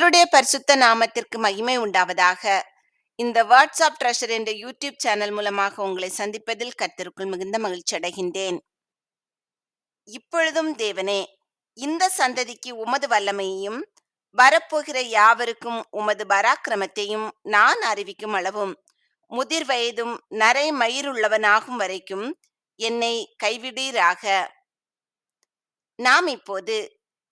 கர்த்தருடைய பரிசுத்த நாமத்திற்கு மகிமை உண்டாவதாக. இந்த வாட்ஸ்அப் ட்ரெஷர் என்ற யூடியூப் சேனல் மூலமாக உங்களை சந்திப்பதில் கர்த்தருக்குள் மிகுந்த மகிழ்ச்சி அடைகின்றேன். இப்பொழுதும் தேவனே இந்த சந்ததிக்கு உமது வல்லமையையும் வரப்போகிற யாவருக்கும் உமது பராக்கிரமத்தையும் நான் அறிவிக்கும் அளவும் முதிர் வயதும் நரை மயிருள்ளவனாகும் வரைக்கும் என்னை கைவிடீராக. நாம் இப்போது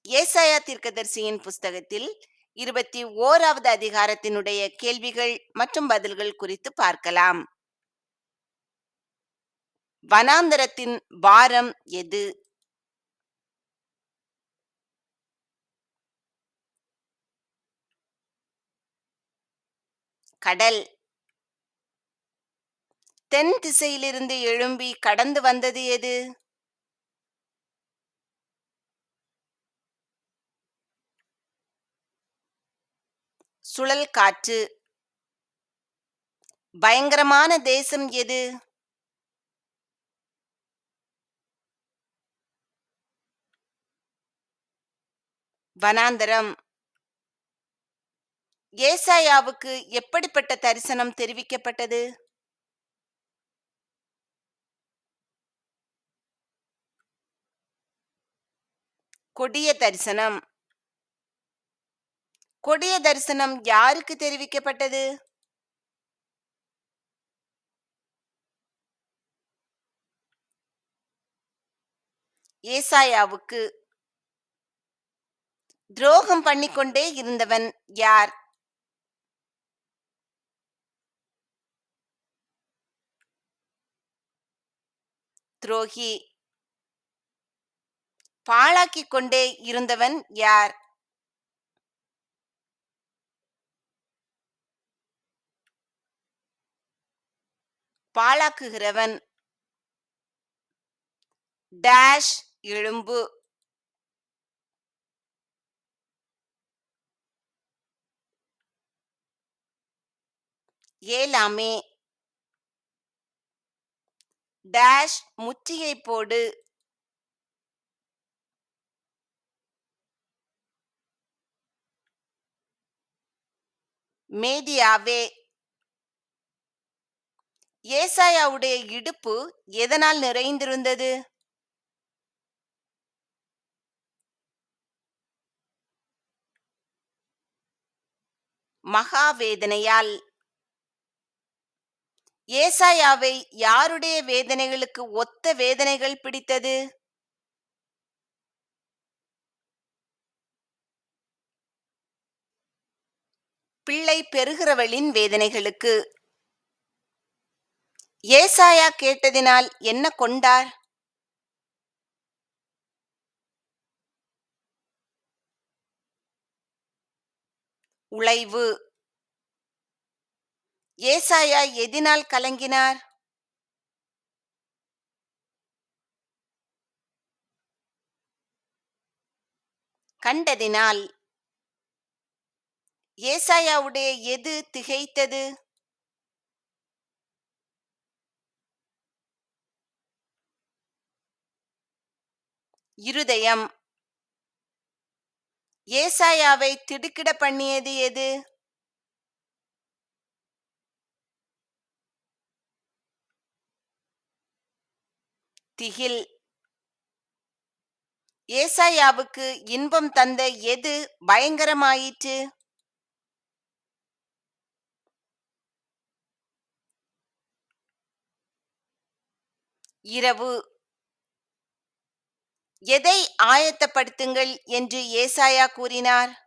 ஏசாயா தீர்க்கதரிசியின் புஸ்தகத்தில் இருபத்தி ஓராவது அதிகாரத்தினுடைய கேள்விகள் மற்றும் பதில்கள் குறித்து பார்க்கலாம். வனாந்தரத்தின் பாரம் எது? கடல். தென் திசையிலிருந்து எழும்பி கடந்து வந்தது எது? சுழல் காற்று. பயங்கரமான தேசம் எது? வனாந்தரம். ஏசாயாவுக்கு எப்படிப்பட்ட தரிசனம் தெரிவிக்கப்பட்டது? கொடிய தரிசனம். கொடிய தரிசனம் யாருக்கு தெரிவிக்கப்பட்டது? ஏசாயாவுக்கு. துரோகம் பண்ணிக்கொண்டே இருந்தவன் யார்? துரோகி. பாழாக்கிக் கொண்டே இருந்தவன் யார்? பாழாக்குகிறவன் டேஷ் எழும்பு ஏலாமே. டேஷ் முற்றிகை போடு. மேதியாவே. ஏசாயாவுடைய இடுப்பு எதனால் நிறைந்திருந்தது? மகாவேதனையால். ஏசாயாவை யாருடைய வேதனைகளுக்கு ஒத்த வேதனைகள் பிடித்தது? பிள்ளை பெறுகிறவளின் வேதனைகளுக்கு ஏசாயா கேட்டதினால் என்ன கொண்டார்? உழைவு. ஏசாயா எதினால் கலங்கினார்? கண்டதினால். ஏசாயாவுடைய எது திகைத்தது? இருதயம். ஏசாயாவை திடுக்கிட பண்ணியது எது? திகில். ஏசாயாவுக்கு இன்பம் தந்த எது பயங்கரமாயிற்று? இரவு. எதை ஆயத்தப்படுத்துங்கள் என்று ஏசாயா கூறினார்.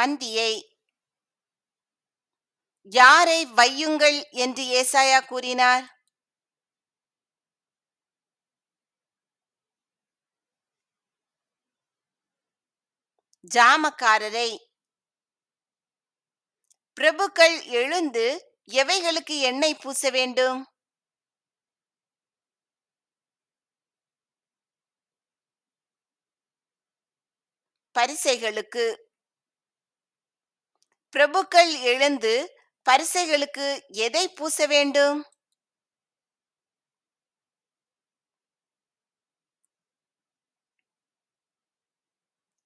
பந்தியை யாரை வையுங்கள்? என்று ஏசாயா கூறினார். ஜாமக்காரரை பிரபுக்கள் எழுந்து எவைகளுக்கு எண்ணெய் பூச வேண்டும்? பரிசைகளுக்கு. பிரபுக்கள் எழுந்து பரிசைகளுக்கு எதை பூச வேண்டும்?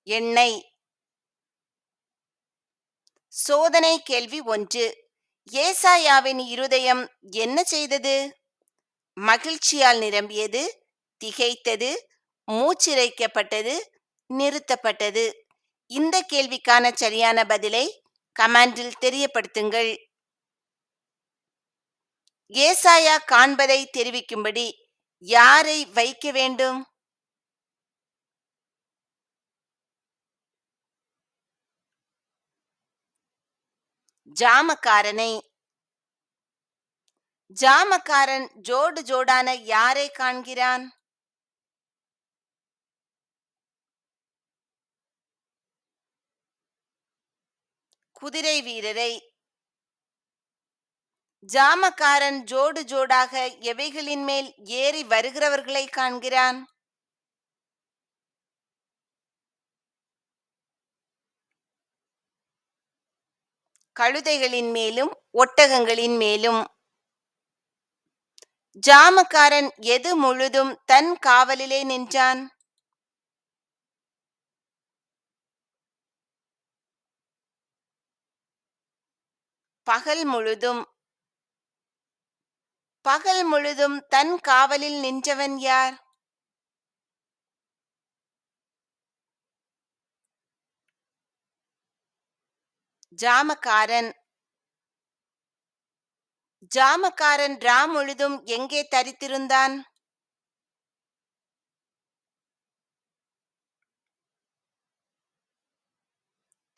எண்ணெய். சோதனை கேள்வி ஒன்று. ஏசாயாவின் இருதயம் என்ன செய்தது? மகிழ்ச்சியால் நிரம்பியது திகைத்தது மூச்சிறைக்கப்பட்டது நிறுத்தப்பட்டது. இந்த கேள்விக்கான சரியான பதிலை கமாண்டில் தெரியப்படுத்துங்கள். ஏசாயா காண்பதை தெரிவிக்கும்படி யாரை வைக்க வேண்டும்? ஜாமக்காரனை. ஜாமக்காரன் ஜோடு ஜோடான யாரை காண்கிறான்? குதிரை வீரரை. ஜாமக்காரன் ஜோடு ஜோடாக எவைகளின் மேல் ஏறி வருகிறவர்களை காண்கிறான்? கழுதைகளின் மேலும் ஒட்டகங்களின் மேலும். ஜாமக்காரன் எது முழுதும் தன் காவலிலே நின்றான்? பகல் முழுதும் பகல் முழுதும் தன் காவலில் நின்றவன் யார்? ஜாமக்காரன். ஜாமக்காரன் ரா முழுதும் எங்கே தரித்திருந்தான்?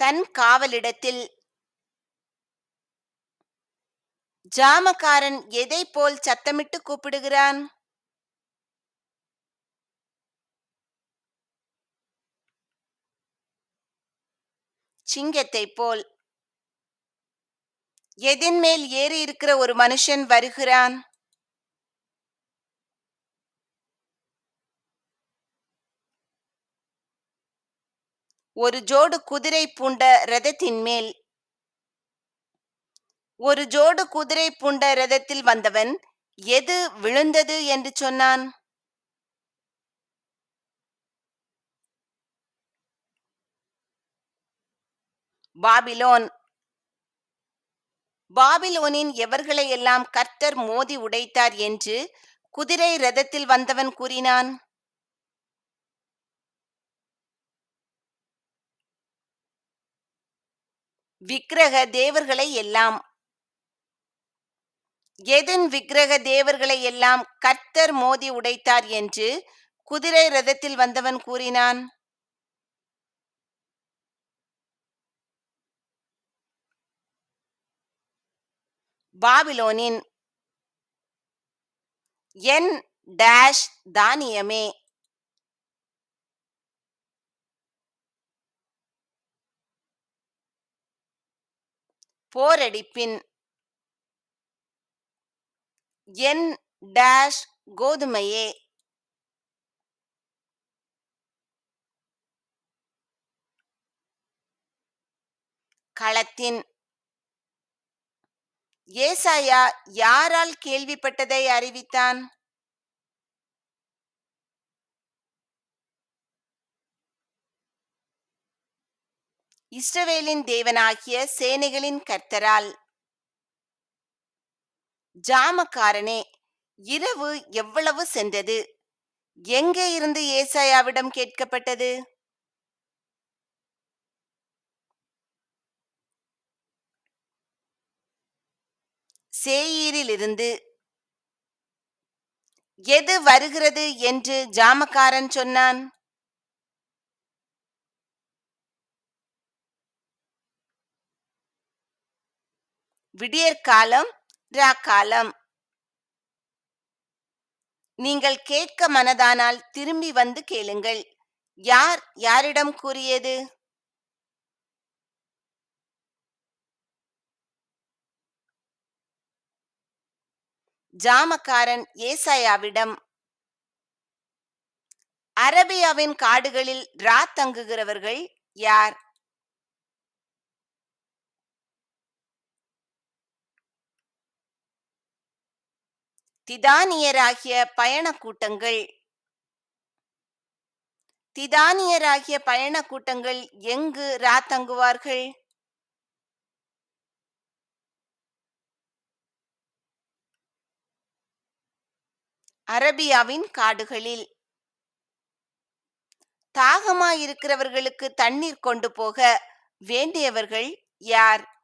தன் காவலிடத்தில். ஜாமக்காரன் எதை போல் சத்தமிட்டு கூப்பிடுகிறான்? சிங்கத்தை போல். எதின் மேல் ஏறி இருக்கிற ஒரு மனுஷன் வருகிறான்? ஒரு ஜோடு குதிரை பூண்ட ரதத்தின் மேல். ஒரு ஜோடு குதிரை பூண்ட ரதத்தில் வந்தவன் எது விழுந்தது என்று சொன்னான்? பாபிலோன் பாபிலோனின் எவர்களை எல்லாம் கர்த்தர் மோதி உடைத்தார் என்று குதிரை ரதத்தில் வந்தவன் கூறினான். விக்கிரக தேவர்களை எல்லாம் எதன் விக்கிரக தேவர்களை எல்லாம் கர்த்தர் மோதி உடைத்தார் என்று குதிரை ரதத்தில் வந்தவன் கூறினான். பாபிலோனின் என் டேஷ் தானியமே போரடிப்பின் என் டேஷ் கோதுமையே. களத்தின் ஏசாயா யாரால் கேள்விப்பட்டதை அறிவித்தான்? இஸ்ரவேலின் தேவனாகிய சேனைகளின் கர்த்தரால். ஜாமக்காரனே இரவு எவ்வளவு சென்றது? எங்கே இருந்து ஏசாயாவிடம் கேட்கப்பட்டது? சேயீரிலிருந்து எது வருகிறது என்று ஜாமக்காரன் சொன்னான். விடியற்காலம் ராக்காலம் நீங்கள் கேட்க மனதானால் திரும்பி வந்து கேளுங்கள். யார் யாரிடம் கூறியது? ஜாமக்காரன் ஏசாயாவிடம் அரபியாவின் காடுகளில் ரா தங்குகிறவர்கள் யார்? திதானியராகிய பயண கூட்டங்கள் திதானியராகிய பயண கூட்டங்கள் எங்கு ராத்தங்குவார்கள் அரபியாவின் காடுகளில். தாகமாயிருக்கிறவர்களுக்கு தண்ணீர் கொண்டு போக வேண்டியவர்கள் யார்?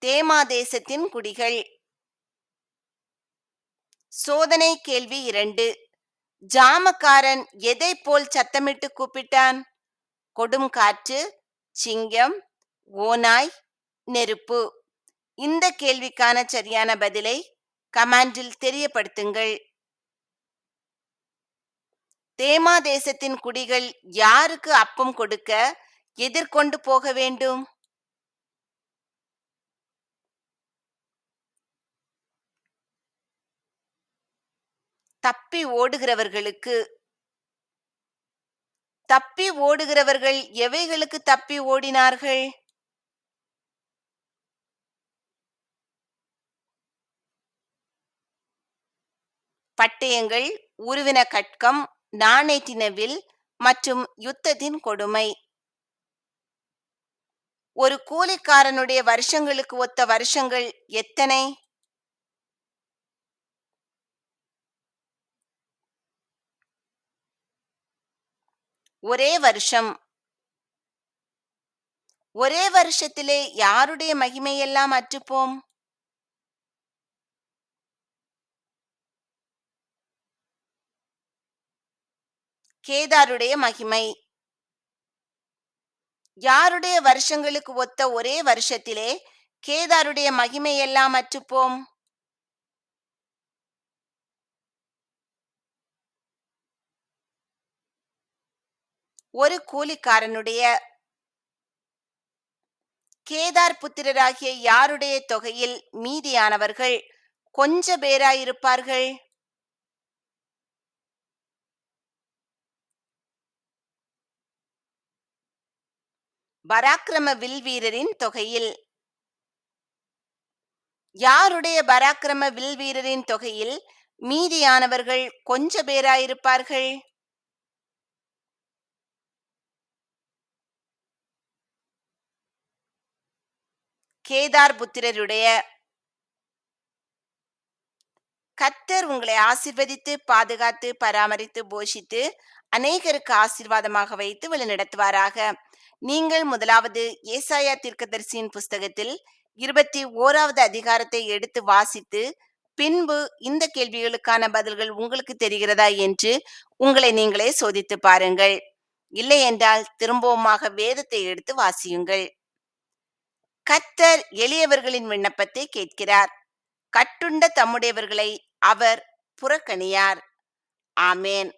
தேமா தேசத்தின் குடிகள். சோதனை கேள்வி இரண்டு. ஜாமக்காரன் எதை போல் சத்தமிட்டு கூப்பிட்டான்? கொடும் காற்று சிங்கம் ஓநாய் நெருப்பு. இந்த கேள்விக்கான சரியான பதிலை கமாண்டில் தெரியப்படுத்துங்கள். தேமா தேசத்தின் குடிகள் யாருக்கு அப்பம் கொடுக்க எதிர்கொண்டு போக வேண்டும்? தப்பி ஓடுகிறவர்களுக்கு. தப்பி ஓடுகிறவர்கள் எவைகளுக்கு தப்பி ஓடினார்கள்? பட்டயங்கள் உருவின கட்கம் நாணேற்றின வில் மற்றும் யுத்தத்தின் கொடுமை. ஒரு கூலிக்காரனுடைய வருஷங்களுக்கு ஒத்த வருஷங்கள் எத்தனை? ஒரே வருஷம். ஒரே வருஷத்திலே யாருடைய மகிமையெல்லாம் அற்றுப்போம்? கேதாருடைய மகிமை. யாருடைய வருஷங்களுக்கு ஒத்த ஒரே வருஷத்திலே கேதாருடைய மகிமையெல்லாம் அற்றுப்போம்? ஒரு கூலிக்காரனுடைய கேதார் புத்திரராகிய யாருடைய தொகையில் மீதியானவர்கள் கொஞ்ச பேராயிருப்பார்கள்? பராக்கிரம வில் வீரரின் தொகையில். யாருடைய பராக்கிரம வில் வீரரின் தொகையில் மீதியானவர்கள் கொஞ்ச பேராயிருப்பார்கள்? கேதார் புத்திரருடைய கத்தர் உங்களை ஆசிர்வதித்து பாதுகாத்து பராமரித்து போஷித்து அநேகருக்கு ஆசீர்வாதமாக வைத்து வழிநடத்துவாராக. நீங்கள் முதலாவது ஏசாயா தீர்க்கதரிசியின் புஸ்தகத்தில் இருபத்தி ஓராவது அதிகாரத்தை எடுத்து வாசித்து பின்பு இந்த கேள்விகளுக்கான பதில்கள் உங்களுக்கு தெரிகிறதா என்று உங்களை நீங்களே சோதித்து பாருங்கள். இல்லை என்றால் திரும்பவுமாக வேதத்தை எடுத்து வாசியுங்கள். கத்தர் எளியவர்களின் விண்ணப்பத்தை கேட்கிறார். கட்டுண்ட தம்முடையவர்களை அவர் புறக்கணியார். ஆமேன்.